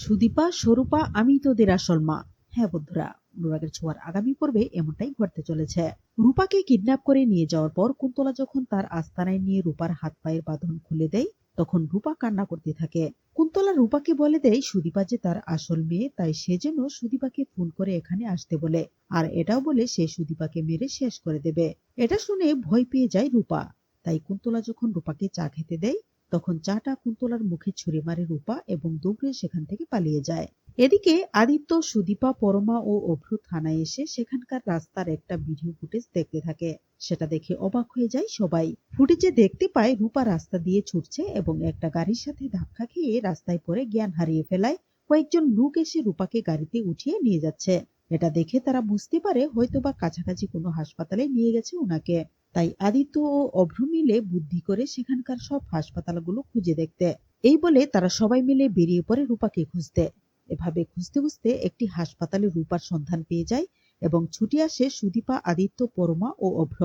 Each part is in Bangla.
সুদীপা, স্বরূপা, আমি তোদের আসল মা। হ্যাঁ বন্ধুরা, অনুরাগের ছোঁয়ার আগামী পর্বে এমনটাই ঘটতে চলেছে। রূপাকে কিডন্যাপ করে নিয়ে যাওয়ার পর কুন্তলা যখন তার আস্তানায় নিয়ে রূপার হাত পায়ের বাঁধন খুলে দেয়, তখন রূপা কান্না করতে থাকে। কুন্তলা রূপাকে বলে দেয়, সুদীপা যে তার আসল মেয়ে, তাই সে যেন সুদীপাকে ফোন করে এখানে আসতে বলে। আর এটাও বলে সে সুদীপাকে মেরে শেষ করে দেবে। এটা শুনে ভয় পেয়ে যায় রূপা। তাই কুন্তলা যখন রূপাকে চা খেতে দেয় তখন চাটা কুন্তলার মুখে ছুঁড়ে মারে রূপা এবং দৌড়ে সেখান থেকে পালিয়ে যায়। এদিকে আদিত্য, সুদীপা, পরমা ও অভ্র থানায় এসে সেখানকার রাস্তার একটা ভিডিও ফুটেজ দেখতে থাকে। সেটা দেখে অবাক হয়ে যায় সবাই। ফুটেজে দেখতে পায় রূপা রাস্তা দিয়ে ছুটছে এবং একটা গাড়ির সাথে ধাক্কা খেয়ে রাস্তায় পড়ে জ্ঞান হারিয়ে ফেলায়। কয়েকজন লোক এসে রূপাকে গাড়িতে উঠিয়ে নিয়ে যাচ্ছে। এটা দেখে তারা বুঝতে পারে হয়তোবা কাছাকাছি কোনো হাসপাতালে নিয়ে গেছে ওনাকে। তাই আদিত্য ও অভ্র মিলে বুদ্ধি করে সেখানকার সব হাসপাতালগুলো খুঁজে দেখতে। এই বলে তারা সবাই মিলে বেরিয়ে পড়ে রূপাকে খুঁজতে। এভাবে খুঁজতে খুঁজতে একটি হাসপাতালে রূপার সন্ধান পেয়ে যায় এবং ছুটে আসে সুদীপা, আদিত্য, পরমা ও অভ্র।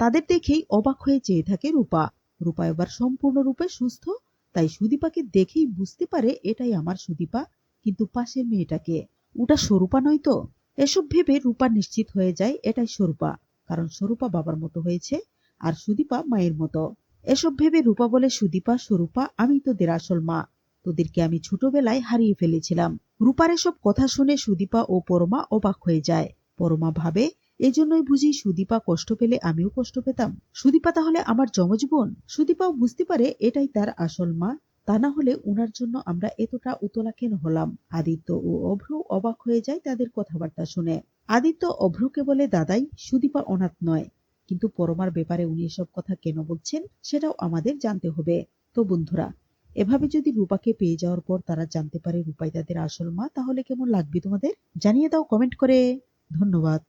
তাদের দেখেই অবাক হয়ে চেয়ে থাকে রূপা। রূপা এবার সম্পূর্ণরূপে সুস্থ, তাই সুদীপাকে দেখেই বুঝতে পারে এটাই আমার সুদীপা, কিন্তু পাশের মেয়েটাকে। ওটা স্বরূপা নয় তো? এসব ভেবে রূপা নিশ্চিত হয়ে যায়, এটাই স্বরূপা। কারণ স্বরূপা বাবার মতো হয়েছে আর সুদীপা মায়ের মতো। এসব ভেবে রূপা বলে, সুদীপা, স্বরূপা, আমি তোদের আসল মা। তোদেরকে আমি ছোটবেলায় হারিয়ে ফেলেছিলাম। রূপার এসব কথা শুনে সুদীপা ও পরমা অবাক হয়ে যায়। পরমা ভাবে, এজন্যই বুঝি সুদীপা কষ্ট পেলে আমিও কষ্ট পেতাম। সুদীপা তাহলে আমার জমজীবন সুদীপাও বুঝতে পারে, এটাই তার আসল মা। তা না হলে উনার জন্য আমরা এতটা উতলা কেন হলাম। আদিত্য ও অভ্র অবাক হয়ে যায় তাদের কথাবার্তা শুনে। আদিত্য অভ্রকে বলে, দাদাই, সুদীপা অনাথ নয়। কিন্তু পরমার ব্যাপারে উনি এসব কথা কেন বলছেন, সেটাও আমাদের জানতে হবে। তো বন্ধুরা, এভাবে যদি রূপাকে পেয়ে যাওয়ার পর তারা জানতে পারে রূপাই তাদের আসল মা, তাহলে কেমন লাগবে তোমাদের? জানিয়ে দাও কমেন্ট করে। ধন্যবাদ।